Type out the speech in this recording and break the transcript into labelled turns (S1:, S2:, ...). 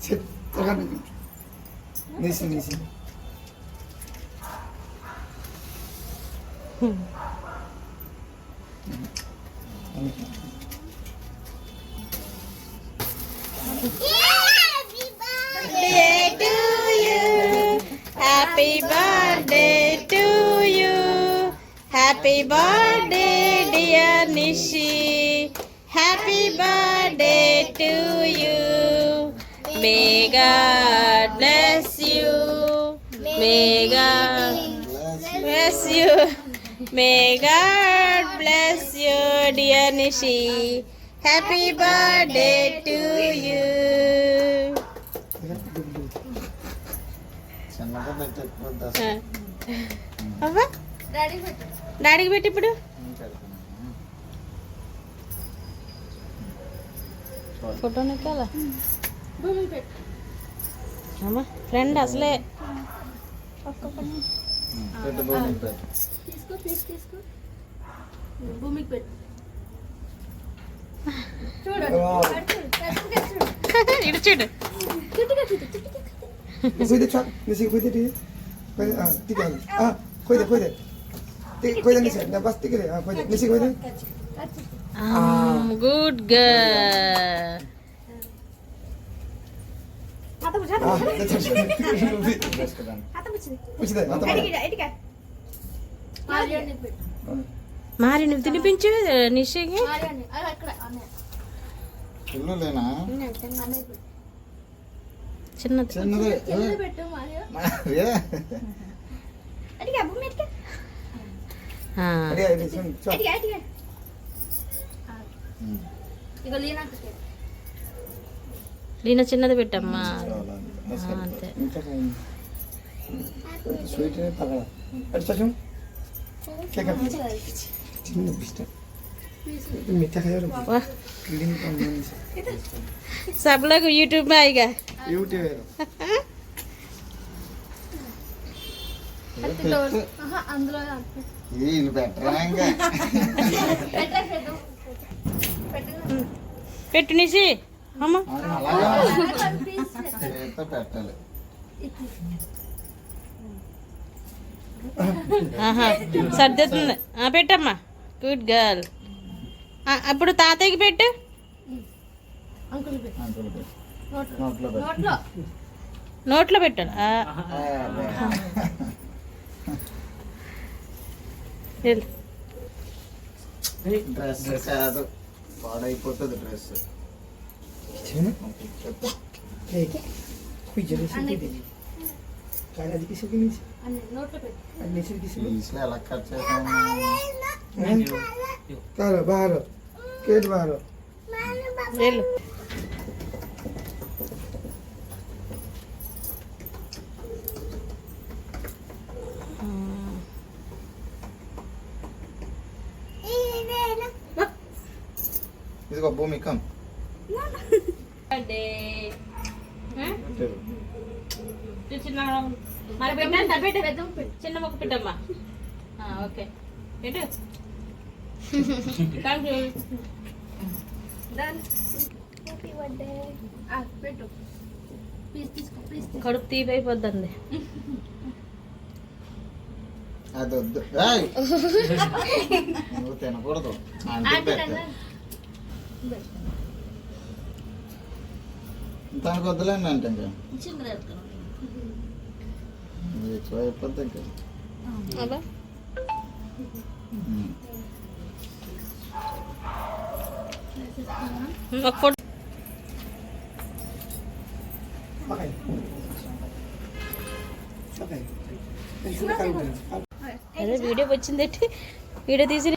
S1: 셋, 들어가면 니시 니시.
S2: birthday to you. Happy birthday to you. Happy birthday, dear Nishi. Happy birthday to you. May God bless you. May God bless you. May God bless you, dear Nishi. Happy birthday to you. అవ్వా డాడీకి పెట్టి ఇప్పుడు photo నెక్కాలా అమ్మా friend అసలే
S3: పెట్టు భూమి పెట్టు
S4: తీసుకో తీసి తీసుకో భూమికి పెట్టు
S1: Wow.
S2: ఇటు చూడు
S1: Cuide, chua. Nisi cuide dia. Cuide, ah, tiga. Ah, cuide, cuide. Tiga, cuide nisi. Dah pas tiga dia. Ah, cuide. Nisi cuide.
S2: Good girl
S1: Ah, dah cakap.
S2: మరి నువ్వు తినిపించు నిషకి
S4: పెట్టు
S2: చిన్నది లీన చిన్నది పెట్టమ్మా
S3: చాలా
S2: ఆ,
S3: మస్తు.
S2: అంతే
S1: Minta kain. Sweet ni pakai. Ada cacing? Kaya kan? Cina bisa. Minta kaya orang.
S2: వా
S1: Link on manis.
S2: सब लोग यूट्यूब में आएगा
S1: YouTube.
S2: సర్దుతుంది. పెట్టమ్మా. గుడ్ గర్ల్ అప్పుడు తాతయ్యకి పెట్టు.
S4: నోట్లో
S3: పెట్టాను పెట్టు డ్రెస్ కాదు. పాడైపోతుంది డ్రెస్.
S1: Cina?
S3: చెప్పు
S1: Hey. Kui jadi sini deh. Kalau di kisah gini sih.
S4: అన్నయ్య నోట్లో పెట్టు
S1: Ada sini kisah.
S3: పీస్లో ఎలా కట్ చేసాము
S1: Kalau baru. Kid baru.
S2: వెళ్ళు
S3: ఇదిగో భూమి కమ్
S2: చిన్న మరి పెట్టండి పెట్టు చిన్న మొక్క పెట్టమ్మా. ఆ, ఓకే. పెట్టు. థ్యాంక్ యూ కడుపు తీపి అయిపోద్దండి
S3: అది వద్దు ఏయ్! నువ్వు తినకూడదు. తనకు వద్దులేండి అంటే ఇంకా. ఎక్కువ అయిపోద్ది
S2: అదే వీడియో వచ్చింది వీడియో తీసి